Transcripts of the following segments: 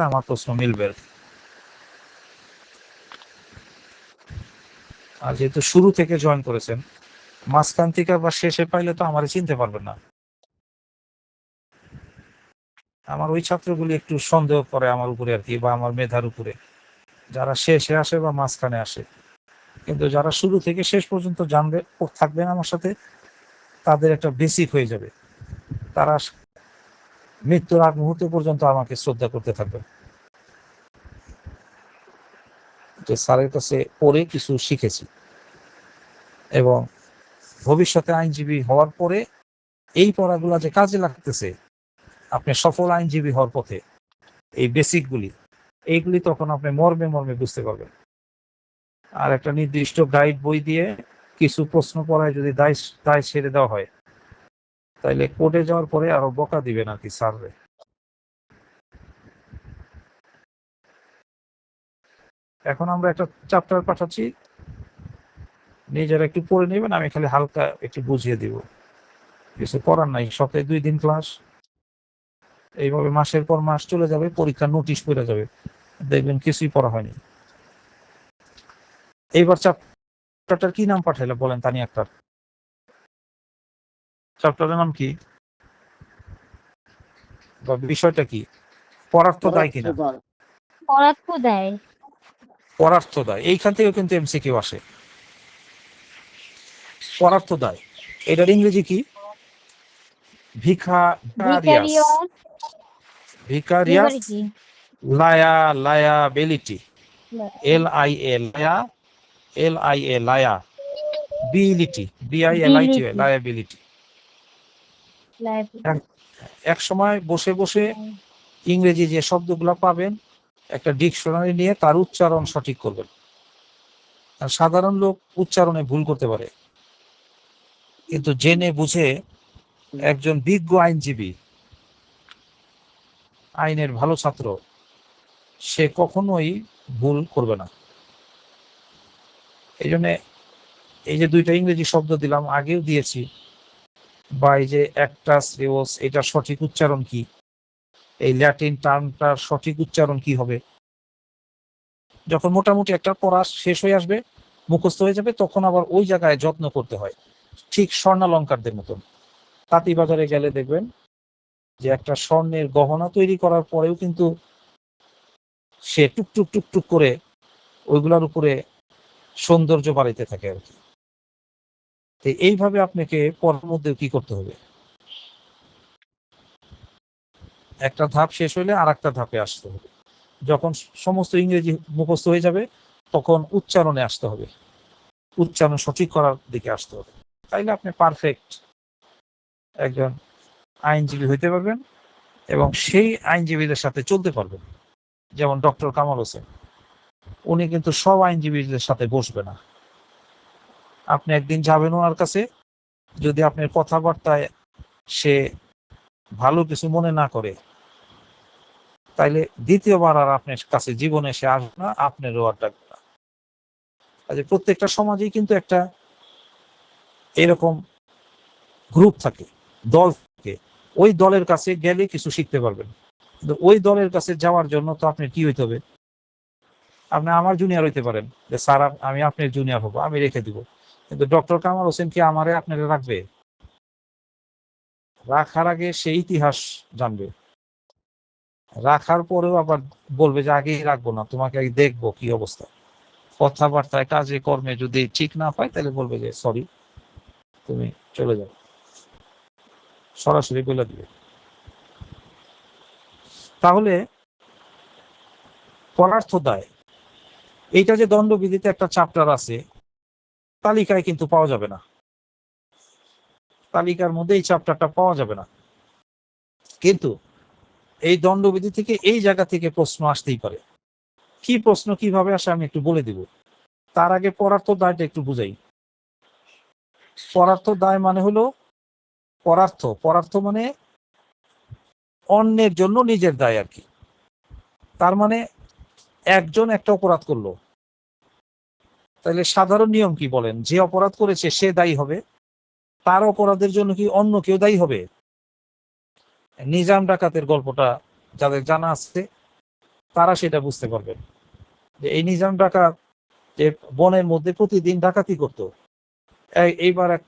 সাথে আমার প্রশ্ন মিলবে। আর যেহেতু শুরু থেকে জয়েন করেছেন মাঝখান থেকে বা শেষে পাইলে তো আমার চিনতে পারবেন না। আমার ওই ছাত্রগুলি একটু সন্দেহ করে আমার উপরে আর কি, বা আমার মেধার উপরে। যারা শেষে আসে বা মাঝখানে আসে। কিন্তু যারা শুরু থেকে শেষ পর্যন্ত জানবে, থাকবেন আমার সাথে, তাদের একটা বেসিক হয়ে যাবে। তারা মৃত্যুর আগ মুহূর্ত পর্যন্ত আমাকে শ্রদ্ধা করতে থাকবে। যে স্যারের কাছে পড়ে কিছু শিখেছি। এবং ভবিষ্যতে আইনজীবী হওয়ার পরে এই পড়াগুলো যে কাজে লাগতেছে, আপনি সফল আইনজীবী হওয়ার পথে এই বেসিকগুলি, এইগুলি তখন আপনি মর্মে মর্মে বুঝতে পারবেন। আর একটা নির্দিষ্ট গাইড বই দিয়ে কিছু প্রশ্ন পড়ায় যদি দায় দায় ছেড়ে দেওয়া হয় তাইলে কোর্টে যাওয়ার পরে আরও বকা দিবেন আর কি এখন আমরা একটা চ্যাপ্টার পাঠাচ্ছি। নিজেরা একটু পড়ে নেবেন, আমি খালি হালকা একটু বুঝিয়ে দিব। কিছু করার নাই, সপ্তাহে দুই দিন ক্লাস এইভাবে মাসের পর মাস চলে যাবে, পরীক্ষার নোটিশ পড়ে যাবে। দেখবেন কিছুই পড়া হয়নি। এইবার চ্যাপ্টারটার কি নাম পাঠাইলে বলেন তানি আক্তার? চ্যাপ্টারের নাম কি? বা বিষয়টা কি? পরার্থ দায় কিনা? পদার্থ দেয়। পরার্থ দায়। এইখান থেকেও কিন্তু এমসিকিউ আসে। পরার্থ দায়। এটার ইংরেজি কি? ভিখা vicarious vicarious lia liability. L I A lia L I A lia. Bility. B I L I T liability. এক সময় বসে বসে ইংরেজি যে শব্দগুলো পাবেন একটা ডিকশনারি নিয়ে তার উচ্চারণ সঠিক করবেন। আর সাধারণ লোক উচ্চারণে ভুল করতে পারে। কিন্তু জেনে বুঝে একজন বিজ্ঞ আইনজীবী আইনের ভালো ছাত্র সে কখনোই ভুল করবে না। এই জন্য এই যে দুইটা ইংরেজি শব্দ দিলাম আগেও দিয়েছি। বা এই যে একটা শ্রেয়স, এটা সঠিক উচ্চারণ কি? এই ল্যাটিন টার্মটার সঠিক উচ্চারণ কি হবে? যখন মোটামুটি একটা পড়া শেষ হয়ে আসবে, মুখস্থ হয়ে যাবে, তখন আবার ওই জায়গায় যত্ন করতে হয়। ঠিক স্বর্ণালঙ্কারদের মতন। তাঁতি বাজারে গেলে দেখবেন যে একটা স্বর্ণের গহনা তৈরি করার পরেও কিন্তু সে টুকটুক টুকটুক করে ওইগুলোর উপরে সৌন্দর্য বাড়াইতে থাকে আর কি। এইভাবে আপনাকে পড়ার মধ্যে কি করতে হবে? একটা ধাপ শেষ হলে আর একটা ধাপে আসতে হবে। যখন সমস্ত ইংরেজি মুখস্থ হয়ে যাবে, তখন উচ্চারণে আসতে হবে। উচ্চারণ সঠিক করার দিকে আসতে হবে। তাইলে আপনি পারফেক্ট একজন আইনজীবী হইতে পারবেন এবং সেই আইনজীবীদের সাথে চলতে পারবেন। যেমন ডক্টর কামাল হোসেন। উনি কিন্তু সব আইনজীবীদের সাথে বসবে না। আপনি একদিন যাবেন ওনার কাছে। যদি আপনার কথাবার্তায় সে ভালো কিছু মনে না করে, তাইলে দ্বিতীয়বার আর আপনার কাছে জীবনে সে আসবে না আপনারও আর ডাকবে না। কাজে প্রত্যেকটা সমাজেই কিন্তু একটা এরকম গ্রুপ থাকে, দল থাকে। ওই দলের কাছে গেলে কিছু শিখতে পারবেন। কিন্তু ওই দলের কাছে যাওয়ার জন্য তো আপনি কি হইতে হবে? আপনি আমার জুনিয়র হইতে পারেন। যে, স্যার, আমি আপনার জুনিয়র হব, আমি রেখে দিব। কিন্তু ডক্টর কামাল হোসেন কি আমারে আপনারা রাখবে? রাখার আগে সে ইতিহাস জানবে। রাখার পরেও আবার বলবে যে আগেই রাখব না, তোমাকে আগে দেখব কি অবস্থা। কথাবার্তায়, কাজে, কর্মে যদি ঠিক না পায় তাহলে বলবে যে সরি তুমি চলে যাও। সরাসরি বলে দিবে। তাহলে পরার্থ দায়। এইটা যে দণ্ডবিধিতে একটা চ্যাপ্টার আছে তালিকায় কিন্তু পাওয়া যাবে না। তালিকার মধ্যে এই চ্যাপ্টারটা পাওয়া যাবে না। কিন্তু এই দণ্ডবিধি থেকে এই জায়গা থেকে প্রশ্ন আসতেই পারে। কি প্রশ্ন কীভাবে আসে আমি একটু বলে দিব। তার আগে পরার্থ দায়টা একটু বুঝাই। পরার্থ দায় মানে হলো পরার্থ পরার্থ মানে অন্যের জন্য নিজের দায় আর কি। তার মানে একজন একটা অপরাধ করল। তাহলে সাধারণ নিয়ম কি বলেন? যে অপরাধ করেছে সে দায়ী হবে। তার অপরাধের জন্য কি অন্য কেউ দায়ী হবে? নিজাম ডাকাতের গল্পটা যাদের জানা আছে, তারা সেটা বুঝতে পারবেন। যে এই নিজাম ডাকাত যে বনের মধ্যে প্রতিদিন ডাকাতি করতো। এই- এইবার এক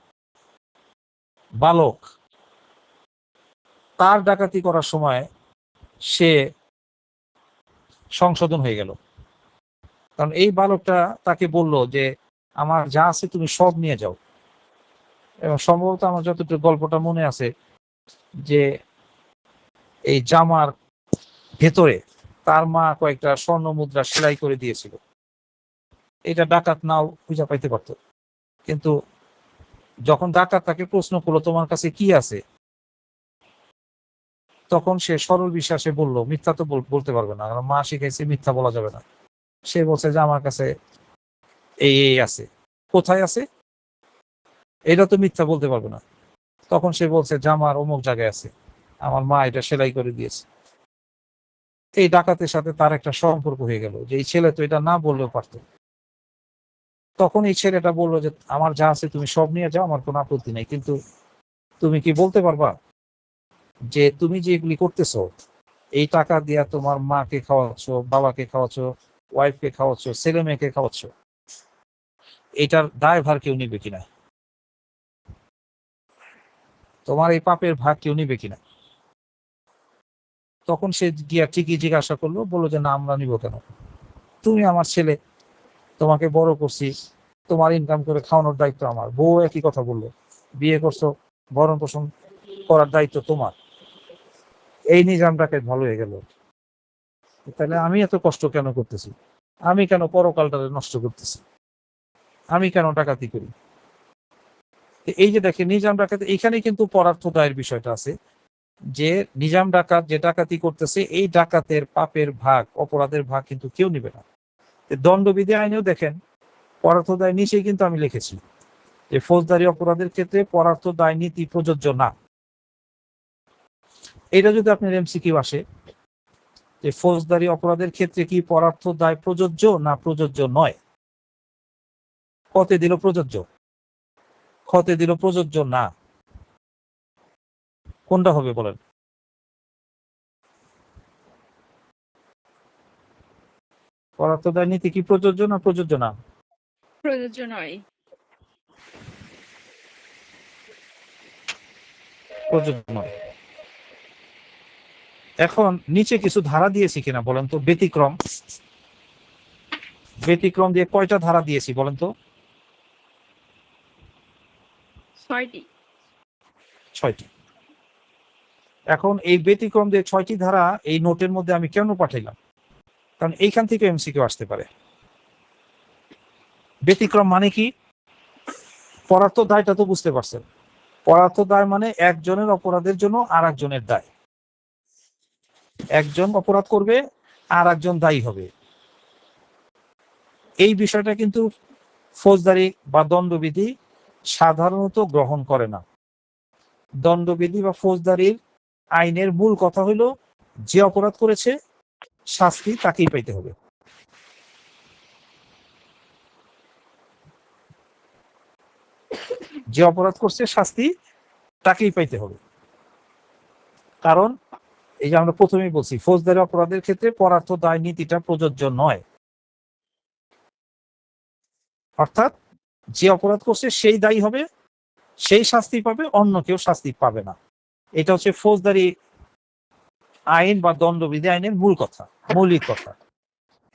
বালক তার ডাকাতি করার সময় সে সংশোধন হয়ে গেল। কারণ এই বালকটা তাকে বলল যে, আমার যা আছে তুমি সব নিয়ে যাও। এবং সম্ভবত আমার যতটুকু গল্পটা মনে আছে যে, এই জামার ভেতরে তার মা কয়েকটা স্বর্ণ মুদ্রা সেলাই করে দিয়েছিল। এটা ডাকাত নাও খুঁজে পাইতে পারত। কিন্তু যখন ডাকাত তাকে প্রশ্ন করল, তোমার কাছে কি আছে? তখন সে সরল বিশ্বাসে বলল, মিথ্যা তো বলতে পারবে না। মা শিখাইছে, মিথ্যা বলা যাবে না। সে বলছে যে আমার কাছে এই এই আছে। কোথায় আছে? এটা তো মিথ্যা বলতে পারবে না। তখন সে বলছে জামার অমুক জায়গায় আছে। আমার মা এটা সেলাই করে দিয়েছে। এই ডাকাতের সাথে তার একটা সম্পর্ক হয়ে গেল যে এই ছেলে তো এটা না বললেও পারতো। তখন এই ছেলেটা বলল যে আমার যা আছে তুমি সব নিয়ে যাও, আমার কোনো আপত্তি নেই। কিন্তু তুমি কি বলতে পারবা যে তুমি যে এগুলি করতেছো, এই টাকা দিয়া তোমার মাকে খাওয়াচ্ছ, বাবাকে খাওয়াচ্ছ ওয়াইফকে খাওয়াচ্ছ ছেলে মেয়েকে খাওয়াচ্ছ, এটার দায়ভার কেউ নিবে কিনা? তোমার এই পাপের ভাগ কেউ নিবে কিনা? তখন সে গিয়া ঠিকই জিজ্ঞাসা করল, বলল যে, না, আমরা নিব কেন? তুমি আমার ছেলে, তোমাকে বড় করছি, তোমার ইনকাম করে খাওয়ানোর দায়িত্ব আমার। বউ একই কথা বলল, বিয়ে করছ ভরণ পোষণ করার দায়িত্ব তোমার। এই নিজামটাকে ভালো হয়ে গেল। তাহলে আমি এত কষ্ট কেন করতেছি? আমি কেন পরকালটারে নষ্ট করতেছি? আমি কেন ডাকাতি করি? এই যে দেখে নিজাম ডাকাতি এখানে কিন্তু পরার্থ দায়ের বিষয়টা আছে, যে নিজাম ডাকাত যে ডাকাতি করতেছে, এই ডাকাতের পাপের ভাগ, অপরাধের ভাগ কিন্তু কেউ নিবে না। দণ্ডবিধি আইনেও দেখেন পরার্থ দায় নিচেই কিন্তু আমি লিখেছি, যে ফৌজদারি অপরাধের ক্ষেত্রে পরার্থ দায় নীতি প্রযোজ্য না। এটা যদি আপনার এমসিকিউ আসে যে ফৌজদারি অপরাধের ক্ষেত্রে কি পরার্থ দায় প্রযোজ্য না প্রযোজ্য নয়? কতে দিল প্রযোজ্য। ক্ষতে দিল প্রযোজ্য না। কোনটা হবে বলেন? পরার্থ দায় নীতি কি প্রযোজ্য না প্রযোজ্য না? প্রযোজ্য নয়। প্রযোজ্য নয়। এখন নিচে কিছু ধারা দিয়েছি কিনা বলেন তো? ব্যতিক্রম। ব্যতিক্রম দিয়ে কয়টা ধারা দিয়েছি বলেন তো? ছয়টি। ছয়টি। এখন এই ব্যতিক্রম দিয়ে ছয়টি ধারা এই নোটের মধ্যে আমি কেন পাঠাইলাম? কারণ এইখান থেকে এমসি এমসিকিউ আসতে পারে। ব্যতিক্রম মানে কি? পরার্থ দায়টা তো বুঝতে পারছেন। পরার্থ দায় মানে একজনের অপরাধের জন্য আর একজনের দায়। একজন অপরাধ করবে, আর একজন দায়ী হবে। এই বিষয়টা কিন্তু ফৌজদারি বা দণ্ডবিধি সাধারণত গ্রহণ করে না। দণ্ডবিধি বা ফৌজদারির আইনের মূল কথা হইল যে অপরাধ করেছে, শাস্তি তাকেই পাইতে হবে। যে অপরাধ করছে, শাস্তি তাকেই পাইতে হবে। কারণ এই যে আমরা প্রথমেই বলছি, ফৌজদারি অপরাধের ক্ষেত্রে পরার্থ, দায়, নীতিটা প্রযোজ্য নয়। অর্থাৎ যে অপরাধ করছে, সেই দায়ী হবে, সেই শাস্তি পাবে, অন্য কেউ শাস্তি পাবে না। এটা হচ্ছে ফৌজদারি আইন বা দণ্ডবিধি আইনের মূল কথা, মৌলিক কথা।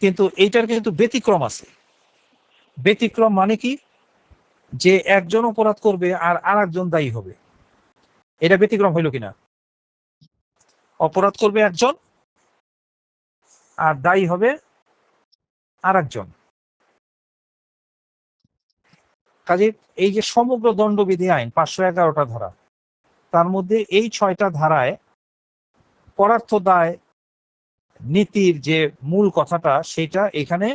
কিন্তু এইটার কিন্তু ব্যতিক্রম আছে। ব্যতিক্রম মানে কি? যে একজন অপরাধ করবে আর আর একজন দায়ী হবে। এটা ব্যতিক্রম হইল কিনা? অপরাধ করবে একজন আর দায়ী হবে আর একজন কাজে এই যে সমগ্র দণ্ডবিধি আইন পাঁচশো এগারোটা ধারা, তার মধ্যে এই ছয়টা ধারায় পরার্থ দায়, নীতির যে মূল কথাটা, সেটা এখানে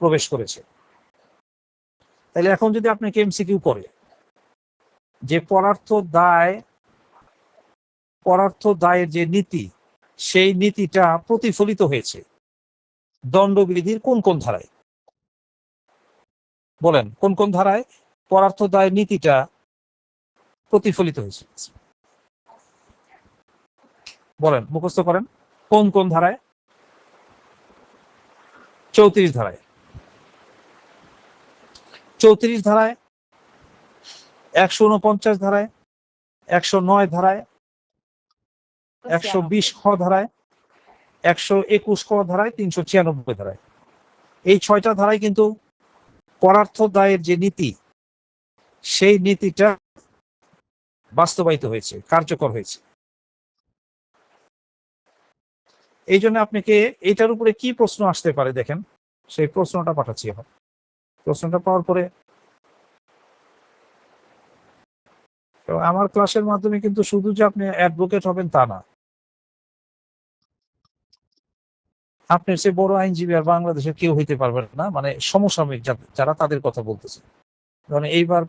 প্রবেশ করেছে। তাহলে এখন যদি আপনাকে এমসিকিউ করে যে পরার্থ দায় পরার্থ দায়ের যে নীতি, সেই নীতিটা প্রতিফলিত হয়েছে। দণ্ডবিধির কোন কোন ধারায়? বলেন, কোন কোন ধারায় পরার্থ দায়ের নীতিটা প্রতিফলিত হয়েছে? বলেন, মুখস্থ করেন। কোন কোন ধারায়? চৌত্রিশ ধারায়। চৌত্রিশ ধারায়, একশো উনপঞ্চাশ ধারায়, একশো নয় ধারায় একশো বিশ খ ধারায়, একশো একুশ ক ধারায়, তিনশো ছিয়ানব্বই ধারায়। এই ছয়টা ধারায় কিন্তু পরার্থ দায়ের যে নীতি, সেই নীতিটা বাস্তবায়িত হয়েছে, কার্যকর হয়েছে। এই জন্য আপনাকে এটার উপরে কি প্রশ্ন আসতে পারে দেখেন, সেই প্রশ্নটা পাঠাচ্ছি এখন। প্রশ্নটা পাওয়ার পরে আমার ক্লাসের মাধ্যমে কিন্তু শুধু যে আপনি অ্যাডভোকেট হবেন তা না আপনি সে বড় আইনজীবী আর বাংলাদেশের কেউ হইতে পারবেন না। মানে সমসাময়িক যারা তাদের কথা বলতেছে। মানে এইবার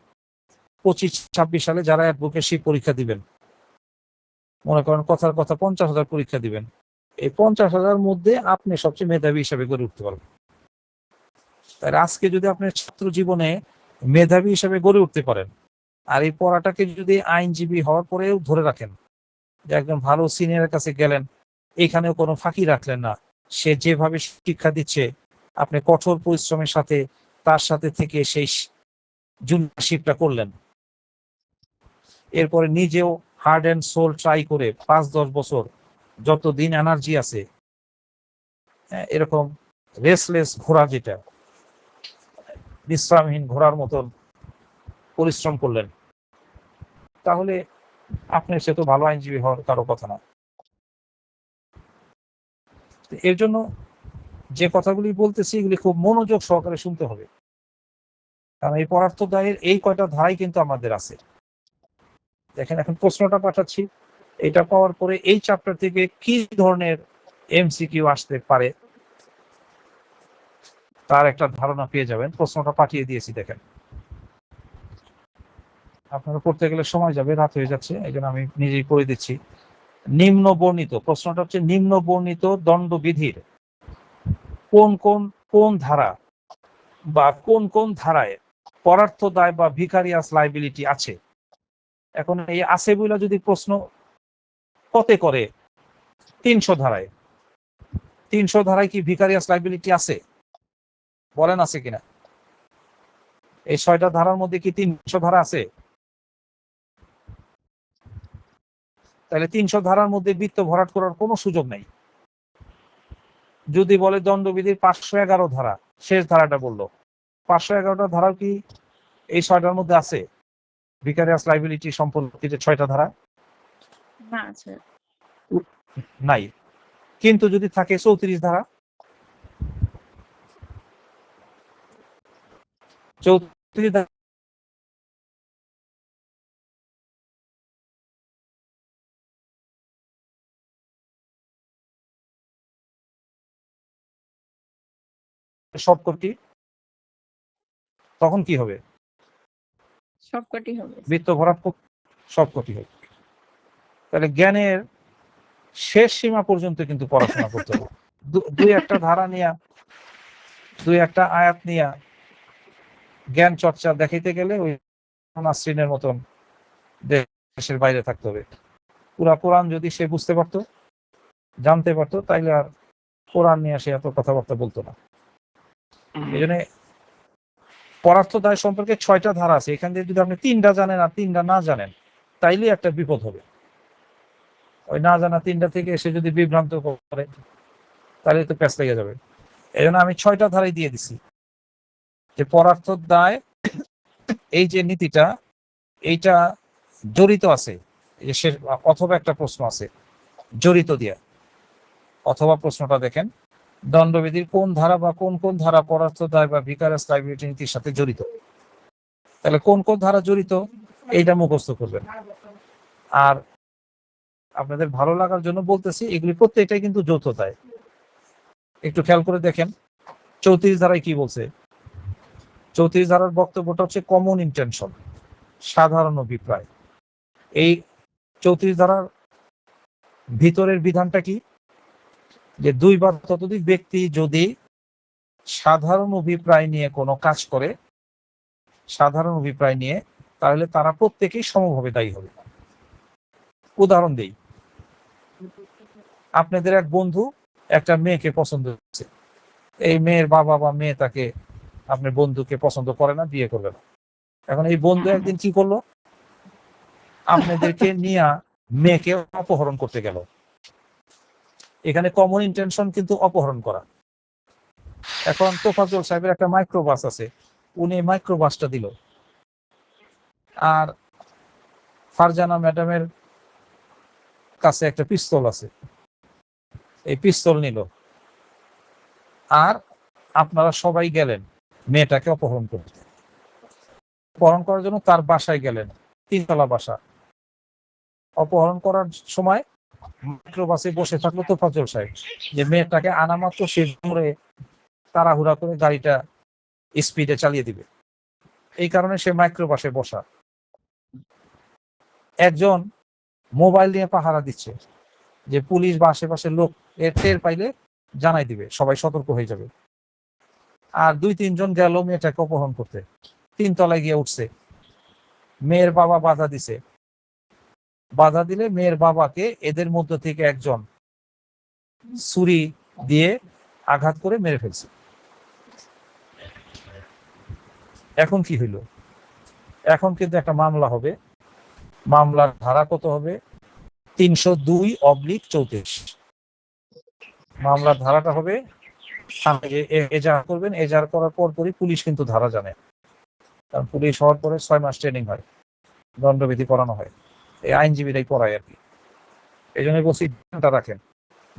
পঁচিশ, ছাব্বিশ সালে যারা অ্যাডভোকেসি পরীক্ষা দিবেন। মনে করেন কথার কথা পঞ্চাশ হাজার পরীক্ষা দিবেন। এই পঞ্চাশ হাজার মধ্যে আপনি সবচেয়ে মেধাবী হিসাবে গড়ে উঠতে পারবেন। তাই আজকে যদি আপনি ছাত্র জীবনে মেধাবী হিসাবে গড়ে উঠতে পারেন, আর এই পড়াটাকে যদি আইনজীবী হওয়ার পরেও ধরে রাখেন, যে একজন ভালো সিনিয়রের কাছে গেলেন, এখানেও কোনো ফাঁকি রাখলেন না সে যেভাবে শিক্ষা দিচ্ছে আপনি কঠোর পরিশ্রমের সাথে তার সাথে থেকে সেই জুনিয়রশিপটা করলেন। এরপরে নিজেও হার্ড অ্যান্ড সোল ট্রাই করে পাঁচ দশ বছর যত দিন এনার্জি আছে হ্যাঁ, এরকম রেসলেস ঘোরা যেটা বিশ্রামহীন ঘোরার মতন পরিশ্রম করলেন। তাহলে আপনি সে তো ভালো আইনজীবী হওয়ার কারও কথা না। তো এর জন্য যে কথাগুলি বলতেছি, এগুলি খুব মনোযোগ সহকারে শুনতে হবে। কারণ এই পদার্থ দায়ের এই কয়টা ধারাই কিন্তু আমাদের আছে। দেখেন, এখন প্রশ্নটা পাঠাচ্ছি। এটা পাওয়ার পরে এই চ্যাপ্টার থেকে কি ধরনের এমসিকিউ আসতে পারে? তার একটা ধারণা পেয়ে যাবেন। প্রশ্নটা পাঠিয়ে দিয়েছি, দেখেন। আপনারা পড়তে গেলে সময় যাবে, রাত হয়ে যাচ্ছে এই আমি নিজেই করে দিচ্ছি। নিম্ন বর্ণিত প্রশ্নটা হচ্ছে নিম্ন বর্ণিত দণ্ডবিধির কোন কোন কোন ধারা বা কোন কোন ধারায় পরার্থ দায় বা ভিকারিয়াস লাইবিলিটি আছে? এখন এই আছে বইলা যদি প্রশ্ন কতে করে, তিনশো ধারায় তিনশো ধারায় কি ভিকারিয়াস লাইবিলিটি আছে? বলেন আছে কিনা? এই ছয়টা ধারার মধ্যে কি তিনশো ধারা আছে? তাহলে তিনশো ধারার মধ্যে বৃত্ত ভরাট করার কোনো সুযোগ নেই। যদি বলে দণ্ডবিধির পাঁচশো এগারো ধারা শেষ ধারাটা বলল। পাঁচশো এগারোটা ধারা কি এই ছয়টার মধ্যে আছে? ভিকারিয়াস লাইবিলিটি সম্পর্কিত ছয়টা ধারা? নাই। কিন্তু যদি থাকে চৌত্রিশ ধারা? চৌত্রিশ ধারা সবকটি তখন কি হবে? সবকটি হবে। বৃত্ত ভরাট সবকটি হবে। তাহলে জ্ঞানের শেষ সীমা পর্যন্ত কিন্তু পড়াশোনা করতে হবে। দুই একটা ধারা নিয়া দুই একটা আয়াত নিয়া জ্ঞান চর্চা দেখাইতে গেলে ওই নাসরিনের মতন দেশের বাইরে থাকতে হবে। পুরা কোরআন যদি সে বুঝতে পারতো জানতে পারতো তাইলে আর কোরআন নিয়ে সে এত কথাবার্তা বলতো না। এই পদার্থ দায় সম্পর্কে ছয়টা ধারা আছে। এখান থেকে যদি আপনি তিনটা জানেন আর তিনটা না জানেন তাইলে একটা বিপদ হবে। ওই না জানা তিনটা থেকে এসে যদি বিভ্রান্ত করে তাহলে তো প্যাঁচ লেগে যাবে। এই আমি ছয়টা ধারাই দিয়ে দিছি। যে পরার্থ দায় এই যে নীতিটা, এইটা জড়িত আছে। অথবা একটা প্রশ্ন আছে, জড়িত দিয়া। অথবা প্রশ্নটা দেখেন। দণ্ডবিধির কোন ধারা বা কোন কোন ধারা পরার্থ দায় বা ভিকারাস লাইবিলিটি নীতির সাথে জড়িত? তাহলে কোন কোন ধারা জড়িত? এইটা মুখস্থ করবেন। আর আপনাদের ভালো লাগার জন্য বলতেছি, এগুলি প্রত্যেকটাই কিন্তু যৌথ দায় একটু খেয়াল করে দেখেন, চৌত্রিশ ধারায় কি বলছে? চৌত্রিশ ধারার বক্তব্যটা হচ্ছে কমন ইন্টেনশন সাধারণ অভিপ্রায়। এই চৌত্রিশ ধারার ভিতরের বিধানটা কি? যে দুই বা ততোধিক ব্যক্তি যদি সাধারণ অভিপ্রায় নিয়ে কোনো কাজ করে, সাধারণ অভিপ্রায় নিয়ে, তাহলে তারা প্রত্যেকেই সমভাবে দায়ী হবে। উদাহরণ দেই। আপনাদের এক বন্ধু একটা মেয়েকে পছন্দ করছে এই মেয়ের বাবা বা মেয়ে তাকে আপনার বন্ধুকে পছন্দ করে না, বিয়ে করবে না। এখন এই বন্ধু একদিন কি করল? আপনাদেরকে নিয়ে মেয়েকে অপহরণ করতে গেল। এখানে কমন ইন্টেনশন কিন্তু অপহরণ করা। এখন তোফাজুল সাহেবের একটা মাইক্রোবাস আছে, উনি মাইক্রোবাসটা দিল। আর ফারজানা ম্যাডামের কাছে একটা পিস্তল আছে। এই পিস্তল নিল। আর আপনারা সবাই গেলেন, মেয়েটাকে অপহরণ করতে। অপহরণ করার জন্য তার বাসায় গেলেন, তিনতলা বাসা। অপহরণ করার সময় মাইক্রোবাসে বসে থাকল তো ফজল সাহেব। যে মেয়েটাকে আনা মাত্র সে ধরে তাড়াহুড়া করে গাড়িটা স্পিডে চালিয়ে দিবে। এই কারণে সে মাইক্রোবাসে বসা। একজন মোবাইল নিয়ে পাহারা দিচ্ছে যে পুলিশ বা আশেপাশের লোক এর টের পাইলে জানাই দিবে, সবাই সতর্ক হয়ে যাবে। আর দুই তিনজন গেল মেয়েটাকে অপহরণ করতে। তিন তলায় গিয়ে উঠছে। মেয়ের বাবা বাধা দিছে। বাধা দিলে মেয়ের বাবাকে এদের মধ্য থেকে একজন ছুরি দিয়ে আঘাত করে মেরে ফেলছে। এখন কি হইল? এখন কিন্তু একটা মামলা হবে। মামলার ধারা কত হবে? তিনশো দুই অবলিক চৌত্রিশ। মামলার ধারাটা হবে এজাহার করবেন, এজাহার করার পর পরই পুলিশ কিন্তু ধারা জানে। কারণ পুলিশ হওয়ার পরে ছয় মাস ট্রেনিং হয়। দণ্ডবিধি করানো হয়। এই আইনজীবীরাই পড়ায় আর কি। এই জন্য বলছি, জ্ঞানটা রাখেন।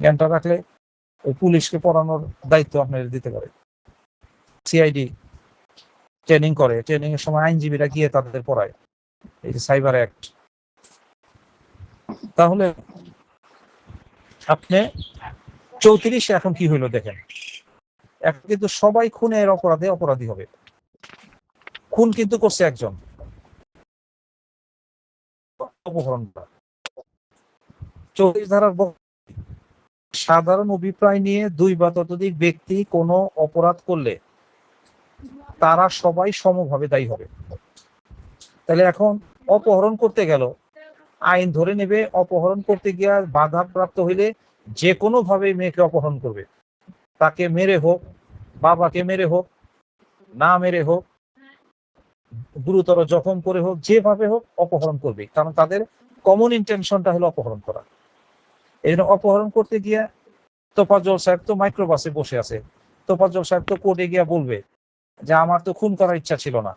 জ্ঞানটা রাখলে ওই পুলিশকে পড়ানোর দায়িত্ব আপনাদের দিতে পারে। সিআইডি ট্রেনিং করে। ট্রেনিং এর সময় আইনজীবীরা গিয়ে তাদের পড়ায়। এই যে সাইবার অ্যাক্ট। তাহলে আপনি চৌত্রিশে এখন কি হইল দেখেন? এখন কিন্তু সবাই খুনের অপরাধে অপরাধী হবে। খুন কিন্তু করছে একজন। অপহরণ চল্লিশ ধারার সাধারণ অভিপ্রায় নিয়ে দুই বা ততোধিক ব্যক্তি কোনো অপরাধ করলে তারা সবাই সমভাবে দায়ী হবে। তাহলে এখন অপহরণ করতে গেল, আইন ধরে নেবে, অপহরণ করতে গিয়ে বাধা প্রাপ্ত হইলে যে কোনো ভাবে মেয়েকে অপহরণ করবে। তাকে মেরে হোক, বাবাকে মেরে হোক, না মেরে হোক গুরুতর জখম করে হোক, যেভাবে হোক অপহরণ করবে। কারণ তাদের কমন ইন্টেনশনটা হলো অপহরণ করা। এই জন্য অপহরণ করতে গিয়ে তোফাজ্জল সাহেব তো মাইক্রোবাসে বসে আছে। তোফাজ্জল সাহেব তো কোর্টে গিয়ে বলবে যে, আমার তো খুন করার ইচ্ছা ছিল না।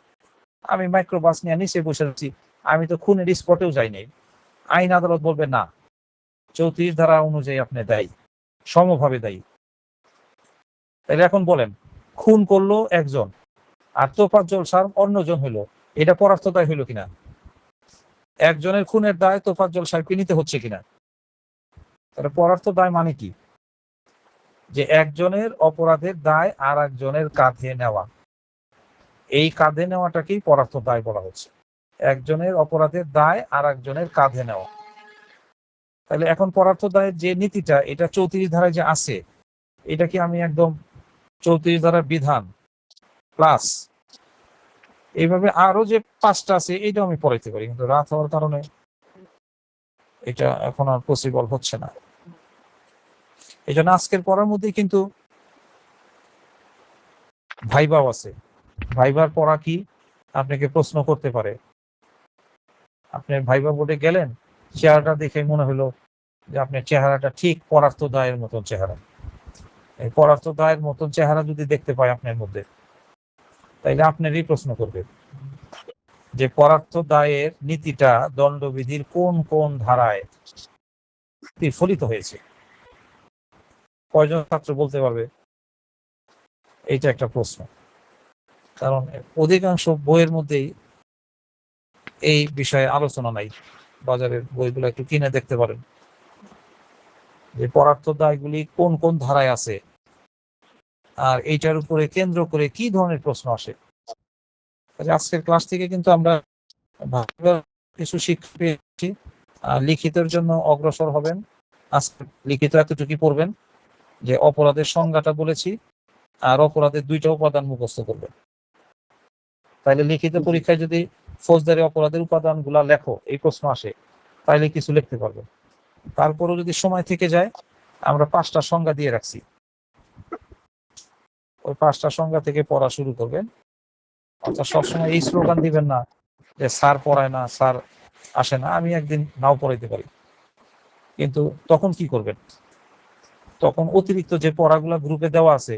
আমি মাইক্রোবাস নিয়ে নিচে বসে আছি। আমি তো খুনের স্পটেও যাইনি আইন আদালত বলবে, না, চৌত্রিশ ধারা অনুযায়ী আপনি দায়ী, সমভাবে দায়ী। তাহলে এখন বলেন, খুন করল একজন আর তোফাজ্জল সাহেব অন্যজন হইল। এটা পরার্থ দায় হইল কিনা? একজনের খুনের দায় তোফাজ্জল সাহেবকে নিতে হচ্ছে কিনা? তাহলে পরার্থ দায় মানে কি? যে একজনের অপরাধের দায় আর একজনের কাঁধে নেওয়া। এই কাঁধে নেওয়াটাকেই পরার্থ দায় বলা হচ্ছে। একজনের অপরাধের দায় আর একজনের কাঁধে নেওয়া। তাহলে এখন পরার্থ দায়ের যে নীতিটা, এটা চৌত্রিশ ধারায় যে আছে, এটা কি আমি একদম চৌত্রিশ ধারার বিধান? প্লাস এইভাবে আরও যে পাঁচটা আছে এইটা আমি পড়াইতে পারি, কিন্তু রাত হওয়ার কারণে এটা এখন আর পসিবল হচ্ছে না। এই জন্য আজকের পড়ার মধ্যে কিন্তু ভাইবাও আছে। ভাইবার পড়া কি? আপনাকে প্রশ্ন করতে পারে। আপনি ভাইবা বোর্ডে গেলেন, চেহারাটা দেখে মনে হলো যে আপনার চেহারাটা ঠিক পরার্থ দায়ের মতন চেহারা। এই পরার্থ দায়ের মতন চেহারা যদি দেখতে পায় আপনার মধ্যে তাইলে আপনারই প্রশ্ন করবে। যে পরার্থ দায়ের নীতিটা দণ্ডবিধির কোন কোন ধারায় প্রতিফলিত হয়েছে? কয়জন ছাত্র বলতে পারবে? এইটা একটা প্রশ্ন। কারণ অধিকাংশ বইয়ের মধ্যেই এই বিষয়ে আলোচনা নাই। বাজারের বইগুলো একটু কিনে দেখতে পারেন। যে পরার্থ দায়গুলি কোন কোন ধারায় আছে? আর এইটার উপরে কেন্দ্র করে কি ধরনের প্রশ্ন আসে? আজকের ক্লাস থেকে কিন্তু আমরা কিছু পেয়েছি। আর লিখিতের জন্য অগ্রসর হবেন। আজকে লিখিত এতটুকু পড়বেন যে অপরাধের সংজ্ঞাটা বলেছি, আর অপরাধের দুইটা উপাদান মুখস্থ করবেন। তাইলে লিখিত পরীক্ষায় যদি ফৌজদারি অপরাধের উপাদানগুলা লেখো, এই প্রশ্ন আসে, তাইলে কিছু লিখতে পারবে তারপরও যদি সময় থেকে যায়, আমরা পাঁচটা সংজ্ঞা দিয়ে রাখছি। ওই পাঁচটা সংখ্যা থেকে পড়া শুরু করবেন অর্থাৎ সবসময় এই স্লোগান দিবেন না যে, স্যার পড়ায় না, স্যার আসে না। আমি একদিন নাও পড়াইতে পারি। কিন্তু তখন কি করবেন? তখন অতিরিক্ত যে পড়াগুলা গ্রুপে দেওয়া আছে,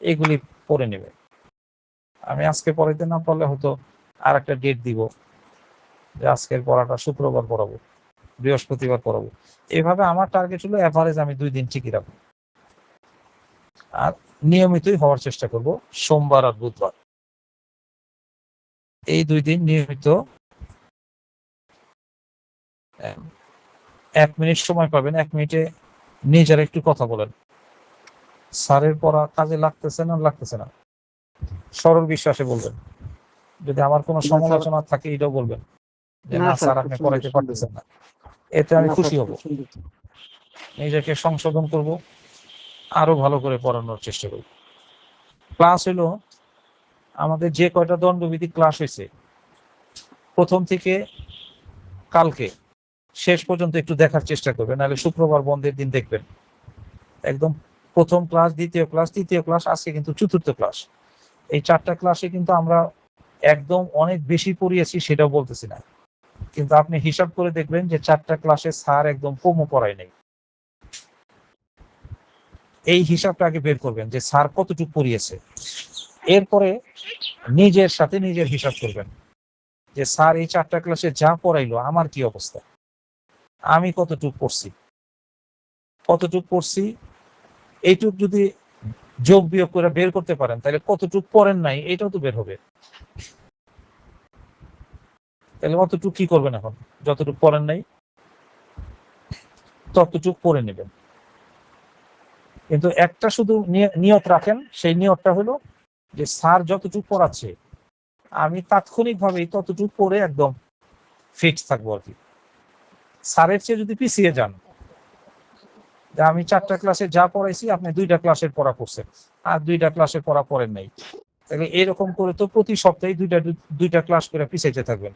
এগুলি পড়ে নেবে। আমি আজকে পড়াইতে না পারলে হয়তো আর একটা ডেট দিব, যে আজকের পড়াটা শুক্রবার পড়াবো, বৃহস্পতিবার পড়াবো। এইভাবে আমার টার্গেট হলো অ্যাভারেজ আমি দুই দিন ঠিকই রাখব। আর নিয়মিতই হওয়ার চেষ্টা করব সোমবার আর বুধবার। এই দুই দিন নিয়মিত এক মিনিট সময় পাবেন এক মিনিটে নিজের একটু কথা বলেন। স্যারের পড়া কাজে লাগতেছে না লাগতেছে না? সরল বিশ্বাসে বলবেন। যদি আমার কোনো সমালোচনা থাকে এটাও বলবেন। যে না, স্যার, আপনি পড়াইতে পারতেছেন না। এতে আমি খুশি হব। নিজেকে সংশোধন করব। আরও ভালো করে পড়ানোর চেষ্টা করব ক্লাস হলো আমাদের যে কয়টা দণ্ডবিধি ক্লাস হয়েছে, প্রথম থেকে কালকে, শেষ পর্যন্ত একটু দেখার চেষ্টা করবেন, নাহলে শুক্রবার বন্ধের দিন দেখবেন। একদম প্রথম ক্লাস দ্বিতীয় ক্লাস তৃতীয় ক্লাস আজকে কিন্তু চতুর্থ ক্লাস এই চারটা ক্লাসে কিন্তু আমরা একদম অনেক বেশি পড়িয়েছি সেটাও বলতেছি না। কিন্তু আপনি হিসাব করে দেখবেন যে চারটা ক্লাসে স্যার একদম কমও পড়ায় নেই। এই হিসাবটা আগে বের করবেন যে স্যার কতটুকু পড়িয়েছে। এরপরে নিজের সাথে নিজের হিসাব করবেন। যে স্যার, এই চারটা ক্লাসে যা পড়াইলো, আমার কি অবস্থা? আমি কতটুকু পড়ছি? কতটুকু পড়ছি? এইটুক যদি যোগ বিয়োগ করে বের করতে পারেন, তাহলে কতটুকু পড়েন নাই, এটাও তো বের হবে। তাহলে অতটুকু কি করবেন এখন? যতটুকু পড়েন নাই, ততটুকু পড়ে নেবেন। কিন্তু একটা শুধু নিয়- নিয়ত রাখেন, সেই নিয়তটা হলো যে স্যার যতটুকু পড়াচ্ছে, আমি তাৎক্ষণিকভাবেই ততটুকু পড়ে একদম ফিট থাকব আর কি। স্যারের চেয়ে যদি পিছিয়ে যান আমি চারটা ক্লাসে যা পড়াইছি, আপনি দুইটা ক্লাসের পড়া করছেন আর দুইটা ক্লাসের পড়া পড়েন নাই। তাহলে এরকম করে তো প্রতি সপ্তাহে দুইটা দুইটা ক্লাস করে পিছাইতে থাকবেন।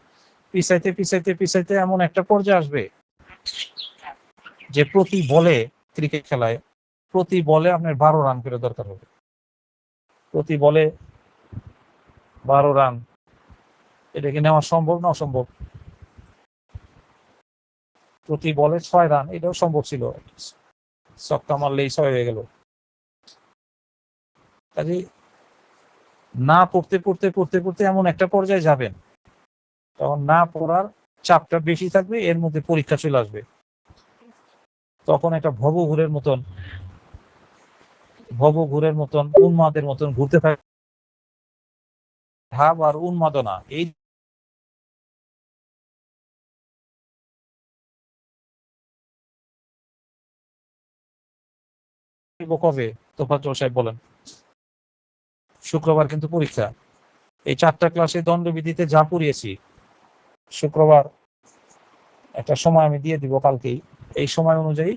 পিছাইতে পিছাইতে পিছাইতে এমন একটা পর্যায়ে আসবে যে প্রতি বলে ক্রিকেট খেলায় প্রতি বলে আপনার বারো রান করে দরকার হবে। প্রতি বলে বারো রান, এটা কি নেওয়া সম্ভব না অসম্ভব প্রতি বলে ছয় রান, এটাও সম্ভব ছিল। ছক্কা মারলেই ছয় হয়ে গেল। কাজে না পড়তে পড়তে পড়তে পড়তে এমন একটা পর্যায়ে যাবেন। তখন না পড়ার চাপটা বেশি থাকবে, এর মধ্যে পরীক্ষা চলে আসবে। তখন একটা ভবঘুরের মতন ভবঘুরের মতন, উন্মাদের মতন ঘুরতে থাকে। ভাব আর উন্মাদনা, এই কবে? তোফাজ্জল সাহেব বলেন। শুক্রবার কিন্তু পরীক্ষা। এই চারটা ক্লাসে দণ্ডবিধিতে যা পড়িয়েছি, শুক্রবার একটা সময় আমি দিয়ে দিব কালকেই। এই সময় অনুযায়ী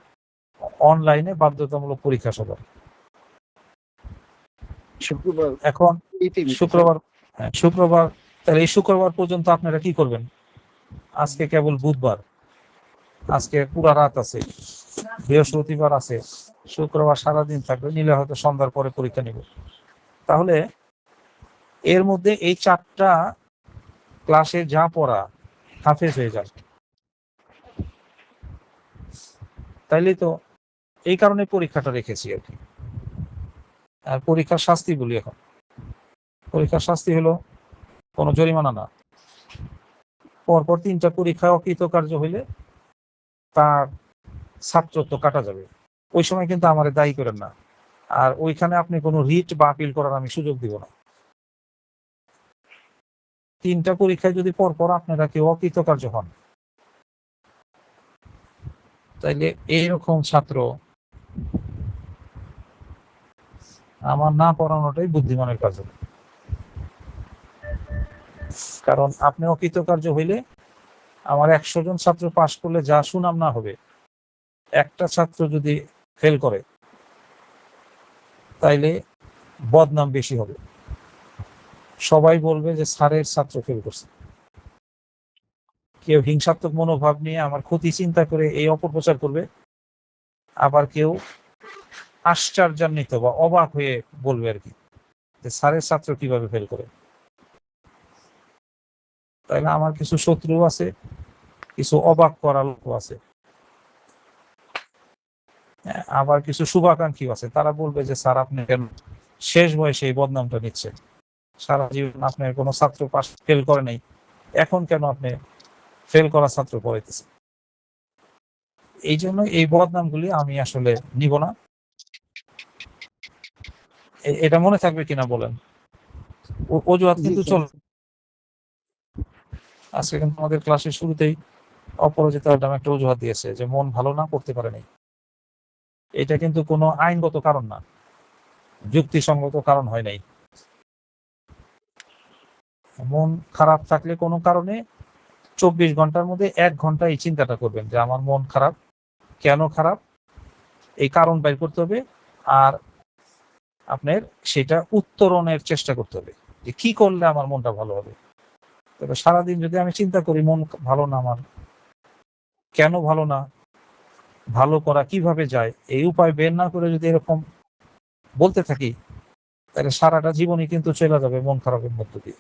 অনলাইনে বাধ্যতামূলক পরীক্ষা সবার। শুক্রবার এখন শুক্রবার হ্যাঁ, শুক্রবার তাহলে এই শুক্রবার পর্যন্ত আপনারা কি করবেন? আজকে কেবল বুধবার। আজকে পুরা রাত আছে বৃহস্পতিবার আছে শুক্রবার সারাদিন থাকবে নিলে হয়তো সন্ধ্যার পরে পরীক্ষা নিব। তাহলে এর মধ্যে এই চারটা ক্লাসে যা পড়া হাফেজ হয়ে যাবে। তাইলে তো এই কারণে পরীক্ষাটা রেখেছি আর কি। আর পরীক্ষার শাস্তি বলি এখন। পরীক্ষার শাস্তি হলো কোনো জরিমানা না। পরপর তিনটা পরীক্ষায় অকৃতকার্য হইলে তার ছাত্রত্ব কাটা যাবে। ওই সময় কিন্তু আমার দায়ী করেন না। আর ওইখানে আপনি কোনো রিট বা আপিল করার আমি সুযোগ দিব না। তিনটা পরীক্ষায় যদি পরপর আপনারা কেউ অকৃতকার্য হন, তাইলে এইরকম ছাত্র আমার না পড়ানোটাই বুদ্ধিমানের কাজ। হবে কারণ আপনি অকৃতকার্য হইলে আমার একশো জন ছাত্র পাশ করলে যা সুনাম না হবে, একটা ছাত্র যদি ফেল করে, তাইলে বদনাম বেশি হবে। সবাই বলবে যে স্যারের ছাত্র ফেল করছে। কেউ হিংসাত্মক মনোভাব নিয়ে আমার ক্ষতি চিন্তা করে এই অপপ্রচার করবে, আবার কেউ আশ্চর্যান্বিত বা অবাক হয়ে বলবে আর কি যে স্যারের ছাত্র কীভাবে ফেল করে? তাইলে আমার কিছু শত্রু আছে কিছু অবাক করার লোক আছে। হ্যাঁ, আবার কিছু শুভাকাঙ্ক্ষী আছে। তারা বলবে যে স্যার আপনি কেন শেষ বয়সে এই বদনামটা নিচ্ছেন? সারা জীবন আপনার কোনো ছাত্র পাস ফেল করে নাই। এখন কেন আপনি ফেল করা ছাত্র পড়াইতেছেন? এই জন্য এই বদনামগুলি আমি আসলে নিব না। এটা মনে থাকবে কিনা বলেন? অজুহাত কিন্তু চল আজকে কিন্তু আমাদের ক্লাসের শুরুতেই অপরাজিত ম্যাডাম একটা অজুহাত দিয়েছে যে মন ভালো না করতে পারেনি এটা কিন্তু কোনো আইনগত কারণ না। যুক্তিসঙ্গত কারণ হয় নাই। মন খারাপ থাকলে কোনো কারণে চব্বিশ ঘণ্টার মধ্যে এক ঘণ্টা এই চিন্তাটা করবেন যে আমার মন খারাপ কেন খারাপ? এই কারণ বের করতে হবে। আর আপনার সেটা উত্তরণের চেষ্টা করতে হবে যে কি করলে আমার মনটা ভালো হবে। তবে সারাদিন যদি আমি চিন্তা করি মন ভালো না, আমার কেন ভালো না, ভালো করা কীভাবে যায়, এই উপায় বের না করে যদি এরকম বলতে থাকি, তাহলে সারাটা জীবনই কিন্তু চলে যাবে মন খারাপের মধ্য দিয়ে।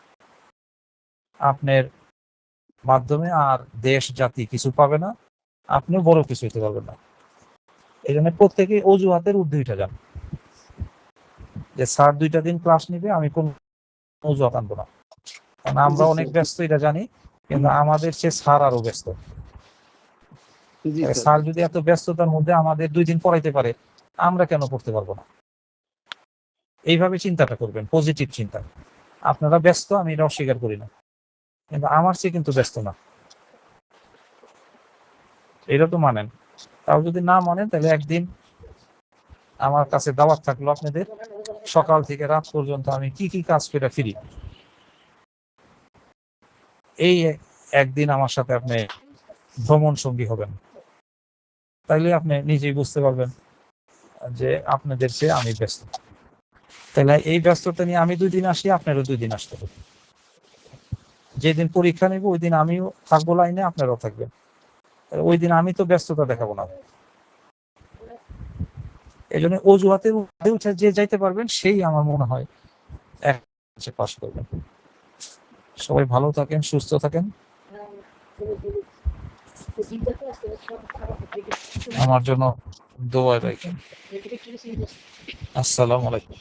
আপনার মাধ্যমে আর দেশ, জাতি কিছু পাবে না, আপনিও বড় কিছু হতে পারবেন না। এই জন্য প্রত্যেকে অজুহাতের ঊর্ধ্বে যান। যে স্যার দুইটা দিন ক্লাস নিবে আমি কোন অজুহাত আনব না। কারণ আমরা অনেক ব্যস্ত এটা জানি কিন্তু আমাদের সে স্যার আরও ব্যস্ত। স্যার। স্যার যদি এত ব্যস্ততার মধ্যে আমাদের দুই দিন পড়াইতে পারে আমরা কেন পড়তে পারব না? এইভাবে চিন্তাটা করবেন পজিটিভ চিন্তা। আপনারা ব্যস্ত আমি এটা অস্বীকার করি না। কিন্তু আমার চেয়ে কিন্তু ব্যস্ত না। এটা তো মানেন। তাও যদি না মানেন তাহলে একদিন আমার কাছে দাওয়াত থাকল আপনাদের। সকাল থেকে রাত পর্যন্ত আমি কি কি কাজ করে ফিরি? এই একদিন আমার সাথে আপনি ভ্রমণ সঙ্গী হবেন। তাইলে আপনি নিজেই বুঝতে পারবেন যে আপনাদের চেয়ে আমি ব্যস্ত। তাহলে এই ব্যস্ততা নিয়ে আমি দুই দিন আসি, আপনারও দুই দিন আসতে হবে। যেদিন পরীক্ষা নেব ওই দিন আমিও থাকব লাইনে, আপনারাও থাকবেন। ওই দিন আমি তো ব্যস্ততা দেখাবো না। এই জন্য অজুহাতে উঠে যে যাইতে পারবেন, সেই আমার মনে হয় এক পাশ করবেন। সবাই ভালো থাকেন, সুস্থ থাকেন। আমার জন্য দোয়া রাখেন। আসসালামু আলাইকুম।